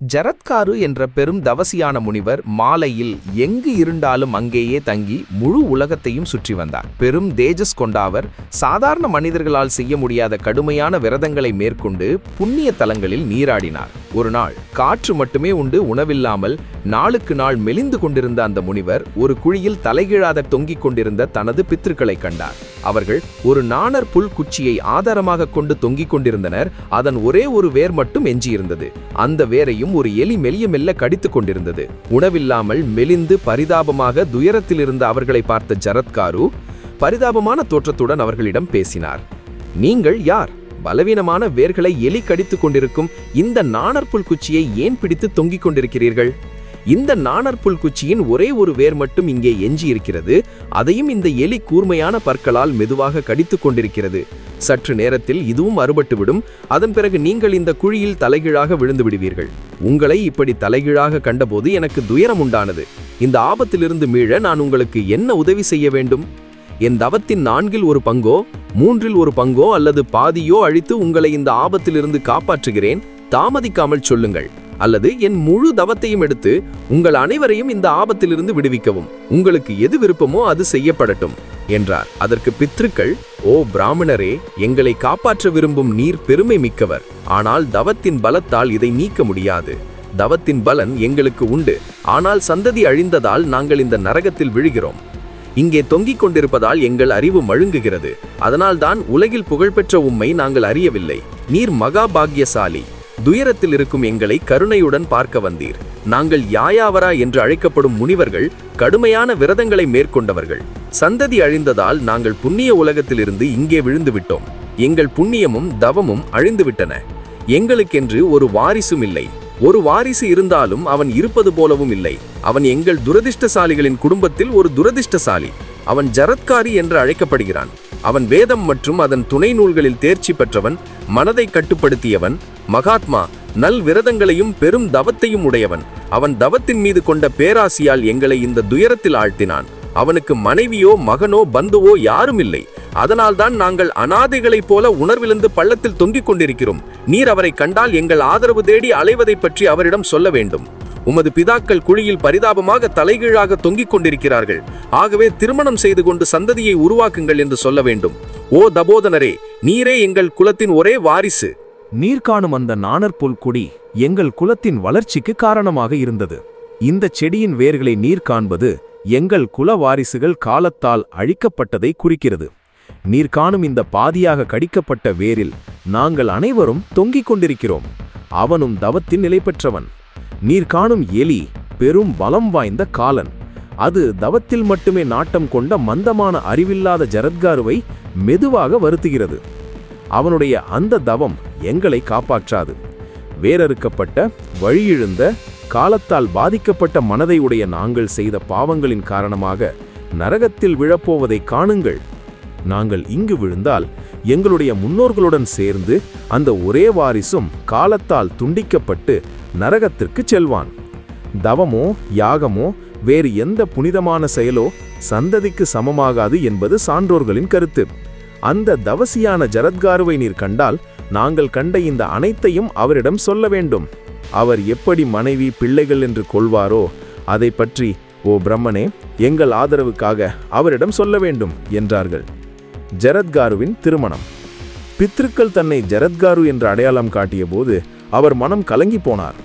ஜரத்காரு என்ற பெரும் தவசியான முனிவர் மாலையில் எங்கு இருண்டாலும் அங்கேயே தங்கி முழு உலகத்தையும் சுற்றி வந்தார். பெரும் தேஜஸ் கொண்ட அவர் சாதாரண மனிதர்களால் செய்ய முடியாத கடுமையான விரதங்களை மேற்கொண்டு புண்ணிய தலங்களில் நீராடினார். ஒரு நாள் காற்று மட்டுமே உண்டு உணவில்லாமல் நாளுக்கு நாள் மெலிந்து கொண்டிருந்த அந்த முனிவர் ஒரு குழியில் தலைகீழாத தொங்கிக் கொண்டிருந்த தனது பித்திருக்களை கண்டார். அவர்கள் ஒரு நாணர் புல் குச்சியை ஆதாரமாக கொண்டு தொங்கிக் கொண்டிருந்தனர். அதன் ஒரே ஒரு வேர் மட்டும் எஞ்சியிருந்தது. அந்த வேரையும் ஒரு எலி மெல்லிய மெல்ல கடித்துக் கொண்டிருந்தது. உணவில்லாமல் மெலிந்து பரிதாபமாக துயரத்தில் இருந்த அவர்களை பார்த்த ஜரத்காரு பரிதாபமான தோற்றத்துடன் அவர்களிடம் பேசினார். நீங்கள் யார்? பலவீனமான வேர்களை எலி கடித்துக் கொண்டிருக்கும் இந்த நாணற்புல் குச்சியை ஏன் பிடித்து தொங்கிக் கொண்டிருக்கிறீர்கள்? இந்த நாணற்புல் குச்சியின் ஒரே ஒரு வேர் மட்டும் இங்கே எஞ்சி இருக்கிறது அதையும் இந்த எலி கூர்மையான பற்களால் மெதுவாக கடித்துக் கொண்டிருக்கிறது. சற்று நேரத்தில் இதுவும் அறுபட்டுவிடும். அதன் பிறகு நீங்கள் இந்த குழியில் தலைகீழாக விழுந்து விடுவீர்கள். உங்களை இப்படி தலைகீழாக கண்டபோது எனக்கு துயரம் உண்டானது. இந்த ஆபத்திலிருந்து மீள நான் உங்களுக்கு என்ன உதவி செய்ய வேண்டும்? என் தவத்தின் நான்கில் ஒரு பங்கோ மூன்றில் ஒரு பங்கோ அல்லது பாதியோ அழித்து உங்களை இந்த ஆபத்திலிருந்து காப்பாற்றுகிறேன்? தாமதிக்காமல் சொல்லுங்கள். அல்லது என் முழு தவத்தையும் எடுத்து உங்கள் அனைவரையும் இந்த ஆபத்திலிருந்து விடுவிக்கவும். உங்களுக்கு எது விருப்பமோ அது செய்யப்படட்டும் என்றார். அதற்கு பித்ருக்கள் ஓ பிராமணரே எங்களை காப்பாற்ற விரும்பும் நீர் பெருமை மிக்கவர். ஆனால் தவத்தின் பலத்தால் இதை நீக்க முடியாது. தவத்தின் பலன் எங்களுக்கு உண்டு. ஆனால் சந்ததி அழிந்ததால் நாங்கள் இந்த நரகத்தில் விழுகிறோம். இங்கே தொங்கிக் கொண்டிருப்பதால் எங்கள் அறிவு மழுங்குகிறது. அதனால்தான் உலகில் புகழ்பெற்ற உம்மை நாங்கள் அறியவில்லை. நீர் மகா பாக்யசாலி துயரத்தில் இருக்கும் எங்களை கருணையுடன் பார்க்க வந்தீர். நாங்கள் யாயாவரா என்று அழைக்கப்படும் முனிவர்கள் கடுமையான விரதங்களை மேற்கொண்டவர்கள். சந்ததி அழிந்ததால் நாங்கள் புண்ணிய உலகத்திலிருந்து இங்கே விழுந்து விட்டோம் எங்கள் புண்ணியமும் தவமும் அழிந்துவிட்டன. எங்களுக்கென்று ஒரு வாரிசும் இல்லை. ஒரு வாரிசு இருந்தாலும் அவன் இருப்பது போலவும் இல்லை. அவன் எங்கள் துரதிர்ஷ்டசாலிகளின் குடும்பத்தில் ஒரு துரதிர்ஷ்டசாலி. அவன் ஜரத்காரி என்று அழைக்கப்படுகிறான். அவன் வேதம் மற்றும் அதன் துணை நூல்களில் தேர்ச்சி பெற்றவன் மனதை கட்டுப்படுத்தியவன் மகாத்மா நல் விரதங்களையும் பெரும் தவத்தையும் உடையவன். அவன் தவத்தின் மீது கொண்ட பேராசியால் எங்களை இந்த துயரத்தில் ஆழ்த்தினான். அவனுக்கு மனைவியோ மகனோ பந்துவோ யாரும் இல்லை அதனால்தான் நாங்கள் அனாதைகளைப் போல உணர்விலிருந்து பள்ளத்தில் தொங்கிக் கொண்டிருக்கிறோம். நீர் அவரை கண்டால் எங்கள் ஆதரவு தேடி அலைவதை பற்றி அவரிடம் சொல்ல வேண்டும். உமது பிதாக்கள் குழியில் பரிதாபமாக தலைகீழாக தொங்கிக் கொண்டிருக்கிறார்கள். ஆகவே திருமணம் செய்து கொண்டு சந்ததியை உருவாக்குங்கள் என்று சொல்ல வேண்டும். ஓ தபோதனரே நீரே எங்கள் குலத்தின் ஒரே வாரிசு. நீர்காணும் அந்த நாணற்புல் கொடி எங்கள் குலத்தின் வளர்ச்சிக்கு காரணமாக இருந்தது. இந்த செடியின் வேர்களை நீர் காண்பது எங்கள் குல வாரிசுகள் காலத்தால் அழிக்கப்பட்டதை குறிக்கிறது. நீர் காணும் இந்த பாதியாக கடிக்கப்பட்ட வேரில் நாங்கள் அனைவரும் தொங்கிக் கொண்டிருக்கிறோம். அவனும் தவத்தின் நிலை பெற்றவன். நீர் காணும் எலி பெரும் பலம் வாய்ந்த காலன். அது தவத்தில் மட்டுமே நாட்டம் கொண்ட மந்தமான அறிவில்லாத ஜரத்காருவை மெதுவாக வருத்துகிறது. அவனுடைய அந்த தவம் எங்களை காப்பாற்றாது. வேறறுக்கப்பட்ட வழியிழுந்த காலத்தால் பாதிக்கப்பட்ட மனதை உடைய நாங்கள் செய்த பாவங்களின் காரணமாக நரகத்தில் விழப்போவதை காணுங்கள். நாங்கள் இங்கு விழுந்தால் எங்களுடைய முன்னோர்களுடன் சேர்ந்து அந்த ஒரே வாரிசும் காலத்தால் துண்டிக்கப்பட்டு நரகத்திற்கு செல்வான். தவமோ யாகமோ வேறு எந்த புனிதமான செயலோ சந்ததிக்கு சமமாகாது என்பது சான்றோர்களின் கருத்து. அந்த தவசியான ஜரத்காருவை நீர் கண்டால் நாங்கள் கண்ட இந்த அனைத்தையும் அவரிடம் சொல்ல வேண்டும். அவர் எப்படி மனைவி பிள்ளைகள் என்று கொள்வாரோ அதை பற்றி ஓ பிரம்மனே எங்கள் ஆதரவுக்காக அவரிடம் சொல்ல வேண்டும் என்றார்கள். ஜரத்காருவின் திருமணம். பித்ருக்கள் தன்னை ஜரத்காரு என்று அடையாளம் காட்டிய போது அவர் மனம் கலங்கி போனார்.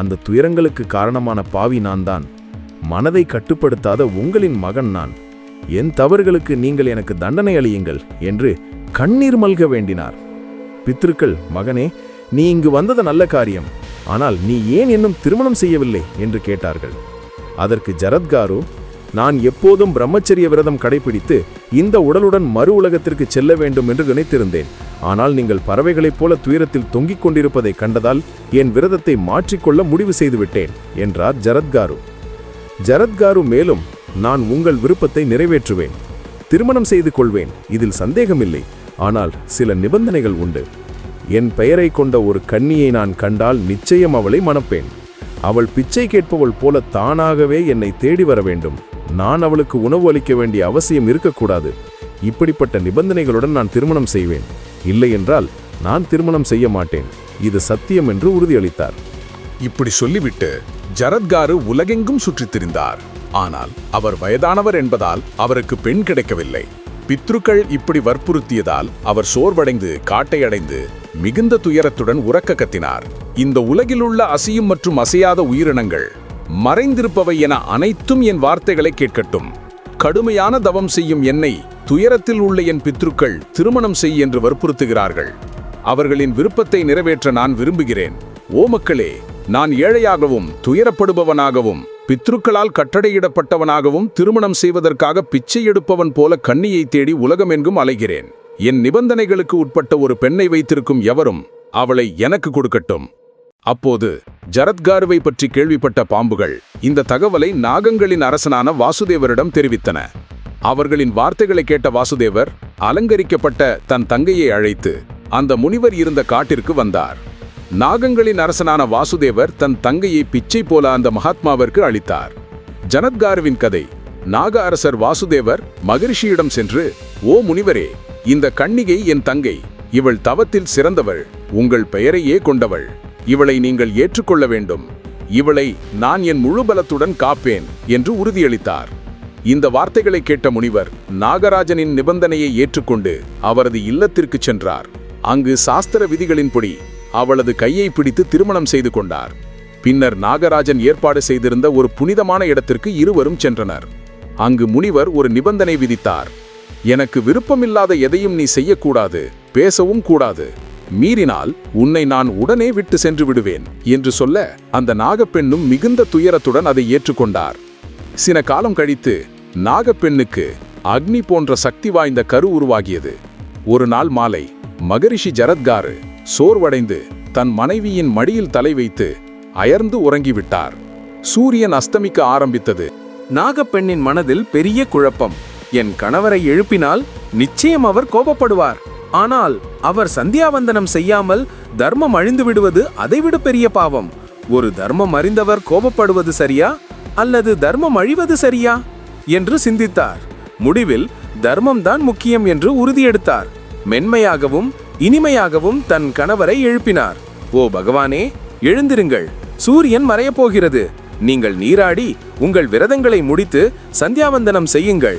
அந்த துயரங்களுக்கு காரணமான பாவி நான் தான் மனதை கட்டுப்படுத்தாத உங்களின் மகன் நான். என் தவறுகளுக்கு நீங்கள் எனக்கு தண்டனை அளியுங்கள் என்று கண்ணீர் மல்க வேண்டினார். பித்ருக்கள் மகனே நீ இங்கு வந்தது நல்ல காரியம். ஆனால் நீ ஏன் இன்னும் திருமணம் செய்யவில்லை? என்று கேட்டார்கள். அதற்கு ஜரத்காரு நான் எப்போதும் பிரம்மச்சரிய விரதம் கடைபிடித்து இந்த உடலுடன் மறு உலகத்திற்கு செல்ல வேண்டும் என்று நினைத்திருந்தேன். ஆனால் நீங்கள் பறவைகளைப் போல துயரத்தில் தொங்கிக் கொண்டிருப்பதை கண்டதால் என் விரதத்தை மாற்றிக்கொள்ள முடிவு செய்துவிட்டேன் என்றார் ஜரத்காரு. ஜரத்காரு மேலும் நான் உங்கள் விருப்பத்தை நிறைவேற்றுவேன். திருமணம் செய்து கொள்வேன். இதில் சந்தேகமில்லை. ஆனால் சில நிபந்தனைகள் உண்டு. என் பெயரை கொண்ட ஒரு கன்னியை நான் கண்டால் நிச்சயம் அவளை மணப்பேன். அவள் பிச்சை கேட்பவள் போல தானாகவே என்னை தேடி வர வேண்டும். நான் அவளுக்கு உணவு அளிக்க வேண்டிய அவசியம் இருக்கக்கூடாது. இப்படிப்பட்ட நிபந்தனைகளுடன் நான் திருமணம் செய்வேன். இல்லை என்றால் நான் திருமணம் செய்ய மாட்டேன். இது சத்தியம் என்று உறுதியளித்தார். இப்படி சொல்லிவிட்டு ஜரத்காரு உலகெங்கும் சுற்றித் திரிந்தார். ஆனால் அவர் வயதானவர் என்பதால் அவருக்கு பெண் கிடைக்கவில்லை. பித்ருக்கள் இப்படி வற்புறுத்தியதால் அவர் சோர்வடைந்து காட்டை அடைந்து மிகுந்த துயரத்துடன் உறக்க கத்தினார். இந்த உலகிலுள்ள அசையும் மற்றும் அசையாத உயிரினங்கள் மறைந்திருப்பவை என அனைத்தும் என் வார்த்தைகளை கேட்கட்டும். கடுமையான தவம் செய்யும் என்னை துயரத்தில் உள்ள என் பித்ருக்கள் திருமணம் செய் என்று வற்புறுத்துகிறார்கள். அவர்களின் விருப்பத்தை நிறைவேற்ற நான் விரும்புகிறேன். ஓ மக்களே நான் ஏழையாகவும் துயரப்படுபவனாகவும் பித்ருக்களால் கட்டடையிடப்பட்டவனாகவும் திருமணம் செய்வதற்காக பிச்சை எடுப்பவன் போல கண்ணியை தேடி உலகமெங்கும் அலைகிறேன். என் நிபந்தனைகளுக்கு உட்பட்ட ஒரு பெண்ணை வைத்திருக்கும் எவரும் அவளை எனக்கு கொடுக்கட்டும். அப்போது ஜரத்காருவை பற்றி கேள்விப்பட்ட பாம்புகள் இந்த தகவலை நாகங்களின் அரசனான வாசுதேவரிடம் தெரிவித்தன. அவர்களின் வார்த்தைகளை கேட்ட வாசுதேவர் அலங்கரிக்கப்பட்ட தன் தங்கையை அழைத்து அந்த முனிவர் இருந்த காட்டிற்கு வந்தார். நாகங்களின் அரசனான வாசுதேவர் தன் தங்கையை பிச்சை போல அந்த மகாத்மாவிற்கு அளித்தார். ஜனத்காருவின் கதை. நாக அரசர் வாசுதேவர் மகிழ்ச்சியிடம் சென்று ஓ முனிவரே இந்த கண்ணிகை என் தங்கை. இவள் தவத்தில் சிறந்தவள். உங்கள் பெயரையே கொண்டவள். இவளை நீங்கள் ஏற்றுக்கொள்ள வேண்டும். இவளை நான் என் முழு பலத்துடன் காப்பேன் என்று உறுதியளித்தார். இந்த வார்த்தைகளை கேட்ட முனிவர் நாகராஜனின் நிபந்தனையை ஏற்றுக்கொண்டு அவரது இல்லத்திற்கு சென்றார். அங்கு சாஸ்திர விதிகளின்படி அவளது கையை பிடித்து திருமணம் செய்து கொண்டார். பின்னர் நாகராஜன் ஏற்பாடு செய்திருந்த ஒரு புனிதமான இடத்திற்கு இருவரும் சென்றனர். அங்கு முனிவர் ஒரு நிபந்தனை விதித்தார். எனக்கு விருப்பமில்லாத எதையும் நீ செய்யக்கூடாது பேசவும் கூடாது. மீறினால் உன்னை நான் உடனே விட்டு சென்று விடுவேன் என்று சொல்ல அந்த நாகப்பெண்ணும் மிகுந்த துயரத்துடன் அதை ஏற்றுக்கொண்டார். சில காலம் கழித்து நாகப்பெண்ணுக்கு அக்னி போன்ற சக்தி வாய்ந்த கரு உருவாகியது. ஒரு நாள் மாலை மகரிஷி ஜரத்காரு சோர்வடைந்து தன் மனைவியின் மடியில் தலை வைத்து அயர்ந்து உறங்கிவிட்டார். சூரியன் அஸ்தமிக்க ஆரம்பித்தது. நாகப்பெண்ணின் மனதில் பெரிய குழப்பம். என் கணவரை எழுப்பினால் நிச்சயம் அவர் கோபப்படுவார். ஆனால் அவர் சந்தியாவந்தனம் செய்யாமல் தர்மம் அழிந்து விடுவது அதைவிட பெரிய பாவம். ஒரு தர்மம் அறிந்தவர் கோபப்படுவது சரியா? அல்லது தர்மம் அழிவது சரியா? என்று சிந்தித்தார். முடிவில் தர்மம்தான் முக்கியம் என்று உறுதியெடுத்தார். மென்மையாகவும் இனிமையாகவும் தன் கணவரை எழுப்பினார். ஓ பகவானே எழுந்திருங்கள். சூரியன் மறையப்போகிறது. நீங்கள் நீராடி உங்கள் விரதங்களை முடித்து சந்தியாவந்தனம் செய்யுங்கள்.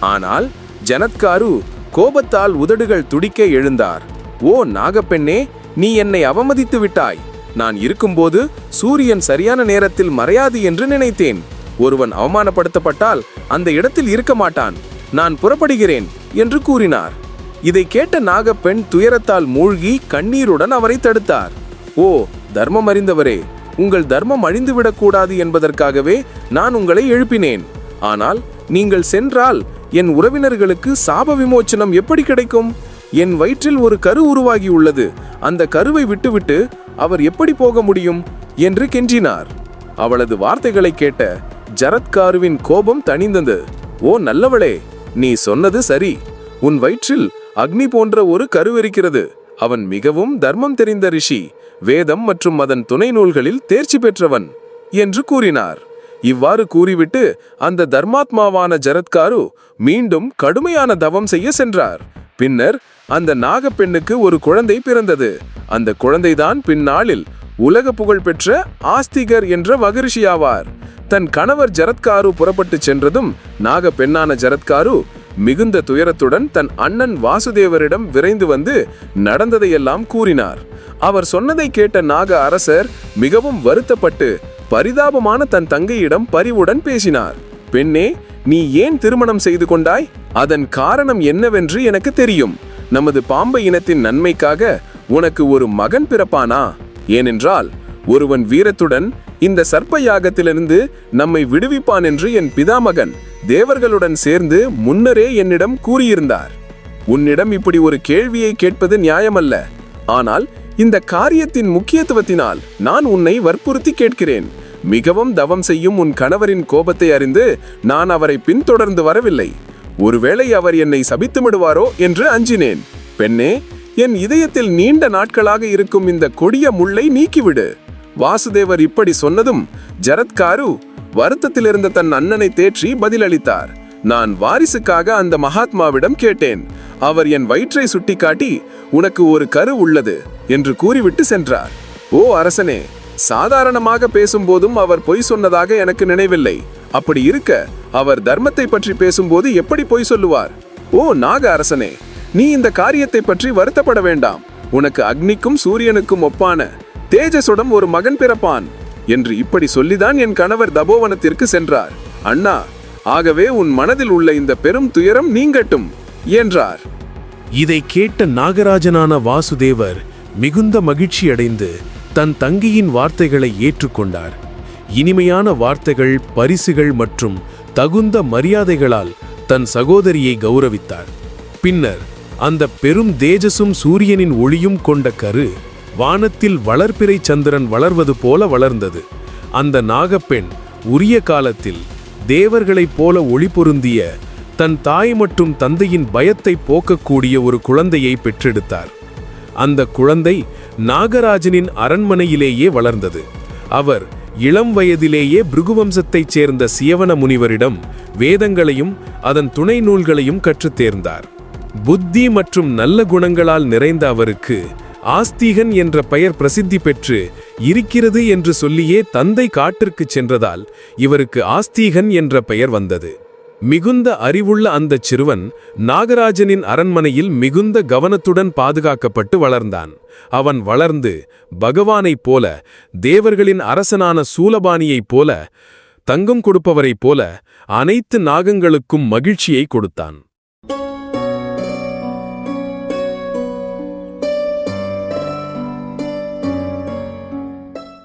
ஆனால் ஜனத்காரு கோபத்தால் உதடுகள் துடிக்க எழுந்தார். ஓ நாகப்பெண்ணே நீ என்னை அவமதித்து விட்டாய். நான் இருக்கும்போது சூரியன் சரியான நேரத்தில் மறையாது என்று நினைத்தேன். ஒருவன் அவமானப்படுத்தப்பட்டால் அந்த இடத்தில் இருக்க மாட்டான். நான் புறப்படுகிறேன் என்று கூறினார். இதை கேட்ட நாகப்பெண் துயரத்தால் மூழ்கி கண்ணீருடன் அவரை தடுத்தார். ஓ தர்மம் அறிந்தவரே உங்கள் தர்மம் அழிந்துவிடக்கூடாது என்பதற்காகவே நான் உங்களை எழுப்பினேன். ஆனால் நீங்கள் சென்றால் என் உறவினர்களுக்கு சாப விமோச்சனம் எப்படி கிடைக்கும்? என் வயிற்றில் ஒரு கரு உருவாகி உள்ளது. அந்த கருவை விட்டுவிட்டு அவர் எப்படி போக முடியும்? என்று கெஞ்சினார். அவளது வார்த்தைகளை கேட்ட ஜரத்காருவின் கோபம் தணிந்தது. ஓ நல்லவளே நீ சொன்னது சரி. உன் வயிற்றில் அக்னி போன்ற ஒரு கருவிருக்கிறது அவன் மிகவும் தர்மம் தெரிந்த ரிஷி வேதம் மற்றும் அதன் துணை நூல்களில் தேர்ச்சி பெற்றவன் என்று கூறினார். இவ்வாறு கூறிவிட்டு அந்த தர்மாத்மாவான ஜரத்காரு மீண்டும் கடுமையான தவம் செய்ய சென்றார். பின்னர் அந்த நாகப்பெண்ணுக்கு ஒரு குழந்தை பிறந்தது. அந்த குழந்தைதான் பின்னாளில் உலக புகழ் பெற்ற ஆஸ்திகர் என்ற மகரிஷியாவார் தன் கணவர் ஜரத்காரு புறப்பட்டு சென்றதும் நாக பெண்ணான ஜரத்காரு மிகுந்த துயரத்துடன் தன் அண்ணன் வாசுதேவரிடம் விரைந்து வந்து நடந்ததையெல்லாம் கூறினார். அவர் சொன்னதை கேட்ட நாக அரசர் மிகவும் வருத்தப்பட்டு பரிதாபமான தன் தங்கையிடம் பரிவுடன் பேசினார். பெண்ணே நீ ஏன் திருமணம் செய்து கொண்டாய்? அதன் காரணம் என்னவென்று எனக்கு தெரியும். நமது பாம்பை இனத்தின் நன்மைக்காக உனக்கு ஒரு மகன் பிறப்பானா? ஏனென்றால் ஒருவன் வீரத்துடன் இந்த சர்ப்ப யாகத்திலிருந்து நம்மை விடுவிப்பான் என்று என் பிதாமகன் தேவர்களுடன் சேர்ந்து முன்னரே என்னிடம் கூறியிருந்தார். உன்னிடம் இப்படி ஒரு கேள்வியை கேட்பது நியாயமல்ல. ஆனால் இந்த காரியத்தின் முக்கியத்துவத்தினால் நான் உன்னை வற்புறுத்தி கேட்கிறேன். மிகவும் தவம் செய்யும் உன் கணவரின் கோபத்தை அறிந்து நான் அவரை பின்தொடர்ந்து வரவில்லை. ஒருவேளை அவர் என்னை சபித்து விடுவாரோ என்று அஞ்சினேன். பெண்ணே என் இதயத்தில் நீண்ட நாட்களாக இருக்கும் இந்த கொடிய முள்ளை நீக்கிவிடு. வாசுதேவர் இப்படி சொன்னதும் ஜரத்காரு வருத்தத்தில் இருந்த தன் அண்ணனை தேற்றி பதிலளித்தார். நான் வாரிசுக்காக அந்த மகாத்மாவிடம் கேட்டேன். அவர் என் வயிற்றை சுட்டிக்காட்டி உனக்கு ஒரு கரு உள்ளது என்று கூறிவிட்டு சென்றார். ஓ அரசனே சாதாரணமாக பேசும்போதும் அவர் பொய் சொன்னதாக எனக்கு நினைவில்லை. அப்படி இருக்க அவர் தர்மத்தை பற்றி பேசும்போது எப்படி பொய் சொல்லுவார்? ஓ நாக அரசனே நீ இந்த காரியத்தை பற்றி வருத்தப்பட வேண்டாம். உனக்கு அக்னிக்கும் சூரியனுக்கும் ஒப்பான தேஜசுடன் ஒரு மகன் பிறப்பான். என்று இப்படி சொல்லிதான் என் கணவர் தபோவனத்திற்கு சென்றார். அண்ணா ஆகவே உன் மனதில் உள்ள இந்த பெரும் துயரம் நீங்கட்டும் என்றார். இதை கேட்ட நாகராஜனான வாசுதேவர் மிகுந்த மகிழ்ச்சியடைந்து தன் தங்கியின் வார்த்தைகளை ஏற்றுக்கொண்டார். இனிமையான வார்த்தைகள் பரிசுகள் மற்றும் தகுந்த மரியாதைகளால் தன் சகோதரியை கௌரவித்தார். பின்னர் அந்த பெரும் தேஜசும் சூரியனின் ஒளியும் கொண்ட கரு வானத்தில் வளர்பிறை சந்திரன் வளர்வது போல வளர்ந்தது. அந்த நாகப்பெண் உரிய காலத்தில் தேவர்களைப் போல ஒளி பொருந்திய தன் தாய் மற்றும் தந்தையின் பயத்தை போக்கக்கூடிய ஒரு குழந்தையை பெற்றெடுத்தார். அந்த குழந்தை நாகராஜனின் அரண்மனையிலேயே வளர்ந்தது. அவர் இளம் வயதிலேயே பிருகுவம்சத்தைச் சேர்ந்த சியவன முனிவரிடம் வேதங்களையும் அதன் துணை நூல்களையும் கற்றுத் தேர்ந்தார். புத்தி மற்றும் நல்ல குணங்களால் நிறைந்த அவருக்கு ஆஸ்தீகன் என்ற பெயர் பிரசித்தி பெற்று இருக்கிறது என்று சொல்லியே தந்தை காட்டிற்குச் சென்றதால் இவருக்கு ஆஸ்தீகன் என்ற பெயர் வந்தது. மிகுந்த அறிவுள்ள அந்தச் சிறுவன் நாகராஜனின் அரண்மனையில் மிகுந்த கவனத்துடன் பாதுகாக்கப்பட்டு வளர்ந்தான். அவன் வளர்ந்து பகவானைப் போல தேவர்களின் அரசனான சூலபாணியைப் போல தங்கம் கொடுப்பவரைப் போல அனைத்து நாகங்களுக்கும் மகிழ்ச்சியை கொடுத்தான்.